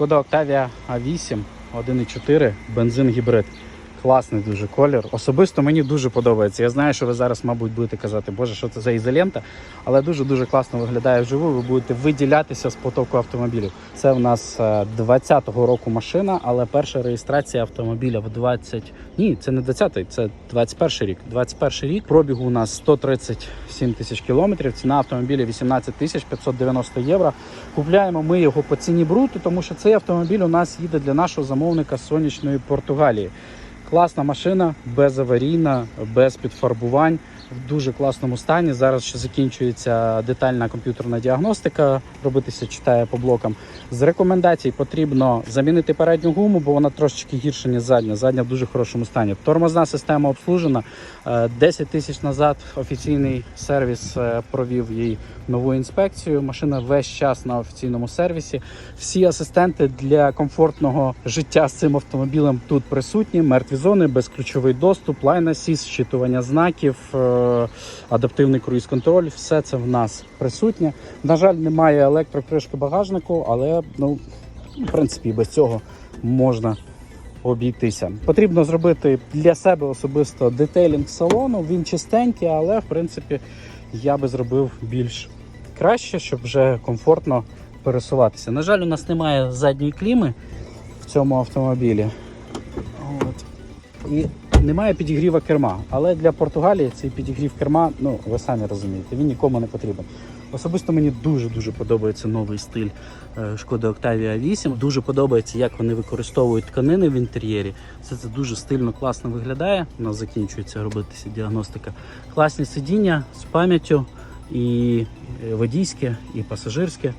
Шкода Octavia A8 1.4 бензин гібрид. Класний дуже колір. Особисто мені дуже подобається. Я знаю, що ви зараз, мабуть, будете казати, боже, що це за ізолента, але дуже-дуже класно виглядає вживу. Ви будете виділятися з потоку автомобілів. Це в нас е, 20-го року машина, але перша реєстрація автомобіля в 20... Ні, це не 20-й, це 21-й рік. 21-й рік. Пробігу у нас 137 тисяч кілометрів. Ціна автомобіля 18 тисяч 590 євро. Купляємо ми його по ціні бруту, тому що цей автомобіль у нас їде для нашого замовника сонячної Португалії. Класна машина, безаварійна, без підфарбувань, в дуже класному стані. Зараз ще закінчується детальна комп'ютерна діагностика, робитися читає по блокам. З рекомендацій потрібно замінити передню гуму, бо вона трошечки гірша, ніж задня. Задня в дуже хорошому стані. Тормозна система обслужена. Е, 10 тисяч назад офіційний сервіс е, провів їй нову інспекцію. Машина весь час на офіційному сервісі. Всі асистенти для комфортного життя з цим автомобілем тут присутні. Мертві зони, безключовий доступ, лайн асіст, щитування знаків, е, адаптивний круїз-контроль. Все це в нас присутнє. На жаль, немає електрокришки багажнику, але ну, в принципі без цього можна обійтися. Потрібно зробити для себе особисто детейлінг салону. Він чистенький, але в принципі я би зробив більш краще, щоб вже комфортно пересуватися. На жаль, у нас немає задньої кліми в цьому автомобілі. І немає підігріва керма. Але для Португалії цей підігрів керма, ну ви самі розумієте, він нікому не потрібен. Особисто мені дуже-дуже подобається новий стиль е, Шкоди Octavia 8. Дуже подобається, як вони використовують тканини в інтер'єрі. Все це дуже стильно, класно виглядає. У нас закінчується робитися діагностика. Класні сидіння з пам'яттю і е, водійське, і пасажирське.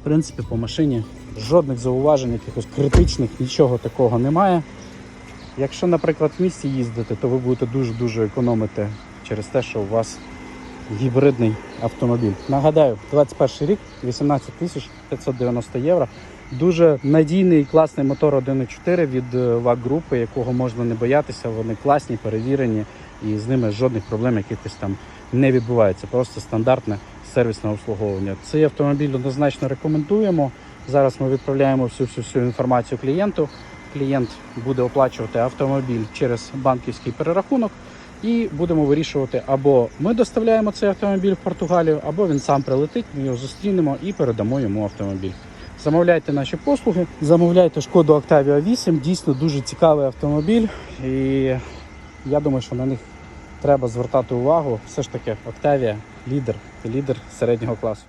В принципі, по машині жодних зауважень, якихось критичних, нічого такого немає. Якщо, наприклад, в місті їздити, то ви будете дуже-дуже економити через те, що у вас гібридний автомобіль. Нагадаю, 21 рік, 18 тисяч 590 євро. Дуже надійний і класний мотор 1.4 від е, ВАГ групи, якого можна не боятися. Вони класні, перевірені, і з ними жодних проблем якихось там не відбувається. Просто стандартне сервісне обслуговування. Цей автомобіль однозначно рекомендуємо. Зараз ми відправляємо всю всю, всю інформацію клієнту. Клієнт буде оплачувати автомобіль через банківський перерахунок. І будемо вирішувати, або ми доставляємо цей автомобіль в Португалію, або він сам прилетить, ми його зустрінемо і передамо йому автомобіль. Замовляйте наші послуги, замовляйте шкоду Octavia 8. Дійсно дуже цікавий автомобіль. І я думаю, що на них треба звертати увагу. Все ж таки, Octavia лідер, лідер середнього класу.